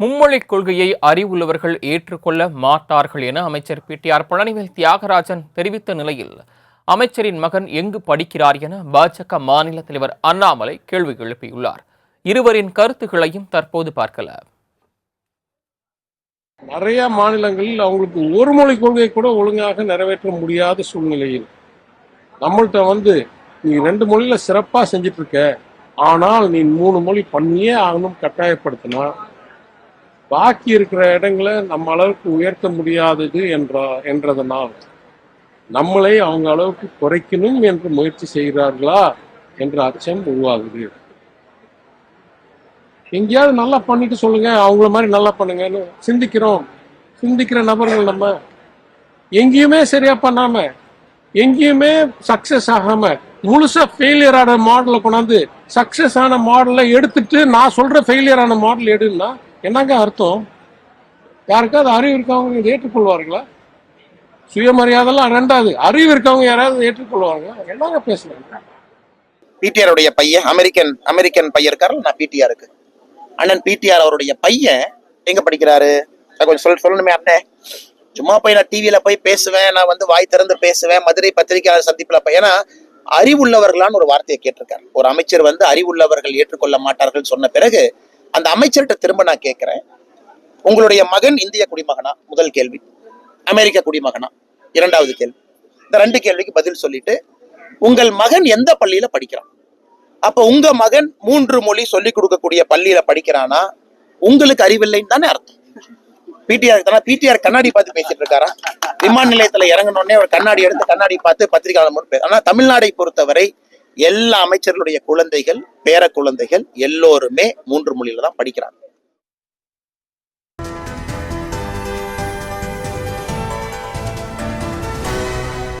மும்மொழிக் கொள்கையை அறிவுள்ளவர்கள் ஏற்றுக்கொள்ள மாட்டார்கள் என அமைச்சர் பிடிஆர் பழனிவேல் தியாகராஜன் தெரிவித்த நிலையில் அமைச்சரின் மகன் எங்கு படிக்கிறார் என பாஜக மாநில தலைவர் அண்ணாமலை கேள்வி எழுப்பியுள்ளார். இருவரின் கருத்துக்களையும் தற்போது பார்க்கல. நிறைய மாநிலங்களில் அவங்களுக்கு ஒரு மொழி கொள்கை கூட ஒழுங்காக நிறைவேற்ற முடியாத சூழ்நிலையில் நம்மள்ட்ட வந்து நீ ரெண்டு மொழியில சிறப்பா செஞ்சுட்டு இருக்க. ஆனால் நீ மூணு மொழி பண்ணியே ஆகணும் கட்டாயப்படுத்தினா பாக்கி இருக்கிற இடங்களை நம்ம அளவுக்கு உயர்த்த முடியாதது என்ற என்றதனால் நம்மளை அவங்க அளவுக்கு குறைக்கணும் என்று முயற்சி செய்கிறார்களா என்ற அச்சம் உருவாகுது. எங்கேயாவது நல்லா பண்ணிட்டு சொல்லுங்க அவங்கள மாதிரி நல்லா பண்ணுங்கன்னு சிந்திக்கிறோம். சிந்திக்கிற நபர்கள் நம்ம. எங்கேயுமே சரியா பண்ணாம எங்கேயுமே சக்சஸ் ஆகாம முழுசா ஃபெயிலியர் ஆட மாடலை கொண்டாந்து சக்ஸஸ் ஆன மாடலை எடுத்துட்டு நான் சொல்ற ஃபெயிலியர் ஆன மாடல் எடுன்னா என்னங்க அர்த்தம்? யாருக்காவது அறிவு இருக்கவங்க இதை ஏற்றுக்கொள்வார்களா? சுயமரியாதைலாம் ரெண்டாவது அறிவு இருக்கவங்க யாராவது ஏற்றுக்கொள்வாங்க என்னங்க பேசுறாங்க பிடிஆர் உடைய பையன் அமெரிக்கன் அமெரிக்கன் பையன் இருக்காரு. நான் பிடிஆருக்கு அண்ணன் பிடிஆர் அவருடைய பையன் எங்க படிக்கிறாரு? கொஞ்சம் சொல் சொல்லணுமே அண்ணே. சும்மா போய் நான் டிவியில போய் பேசுவேன். நான் வந்து வாய் திறந்து பேசுவேன். மதுரை பத்திரிகையாளர் சந்திப்புல போய் ஏன்னா அறிவுள்ளவர்களான்னு ஒரு வார்த்தையை கேட்டிருக்காரு. ஒரு அமைச்சர் வந்து அறிவுள்ளவர்கள் ஏற்றுக்கொள்ள மாட்டார்கள் சொன்ன பிறகு அந்த அமைச்சர்கிட்ட திரும்ப நான் கேட்கிறேன் உங்களுடைய மகன் இந்திய குடிமகனா? முதல் கேள்வி. அமெரிக்க குடிமகனா? இரண்டாவது கேள்வி. இந்த ரெண்டு கேள்விக்கு பதில் சொல்லிட்டு உங்கள் மகன் எந்த பள்ளியில படிக்கிறான்? அப்ப உங்க மகன் மூன்று மொழி சொல்லிக் கொடுக்கக்கூடிய பள்ளியில படிக்கிறானா? உங்களுக்கு அறிவில்லைன்னு தானே அர்த்தம். பிடிஆர் தானே பிடிஆர் கண்ணாடி பார்த்து பேசிட்டு இருக்காரா? விமான நிலையத்துல இறங்கினோடனே ஒரு கண்ணாடி எடுத்து கண்ணாடி பார்த்து பத்திரிகையாளர் முன் ஆனா தமிழ்நாடை பொறுத்தவரை எல்லா அமைச்சர்களுடைய குழந்தைகள் பேர குழந்தைகள் எல்லோருமே மூன்று மொழியில தான் படிக்கிறாங்க.